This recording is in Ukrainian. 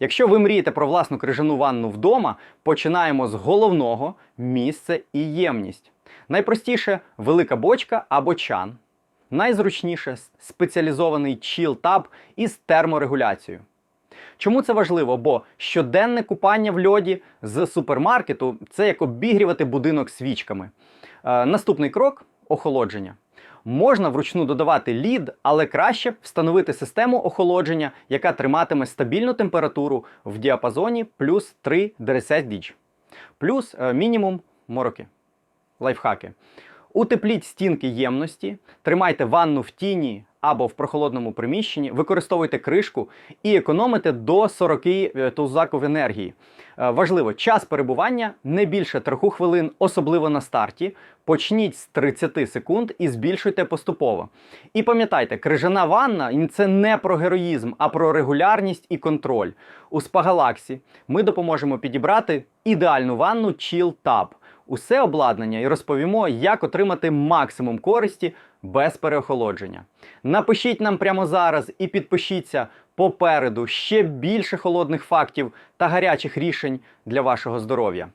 Якщо ви мрієте про власну крижану ванну вдома, починаємо з головного місце і ємність. Найпростіше велика бочка або чан. Найзручніше спеціалізований чіл-таб із терморегуляцією. Чому це важливо? Бо щоденне купання в льоді з супермаркету це як обігрівати будинок свічками. Е, наступний крок охолодження. Можна вручну додавати лід, але краще встановити систему охолодження, яка триматиме стабільну температуру в діапазоні плюс 3 дресет діч. Плюс е, мінімум мороки. Лайфхаки. Утепліть стінки ємності, тримайте ванну в тіні або в прохолодному приміщенні, використовуйте кришку і економите до 40 е, тузаків енергії. Е, Важливо, час перебування не більше 3 хвилин, особливо на старті. Почніть з 30 секунд і збільшуйте поступово. І пам'ятайте, крижана ванна це не про героїзм, а про регулярність і контроль. У Спагалаксі ми допоможемо підібрати ідеальну ванну Chill Tub усе обладнання і розповімо, як отримати максимум користі без переохолодження. Напишіть нам прямо зараз і підпишіться попереду ще більше холодних фактів та гарячих рішень для вашого здоров'я.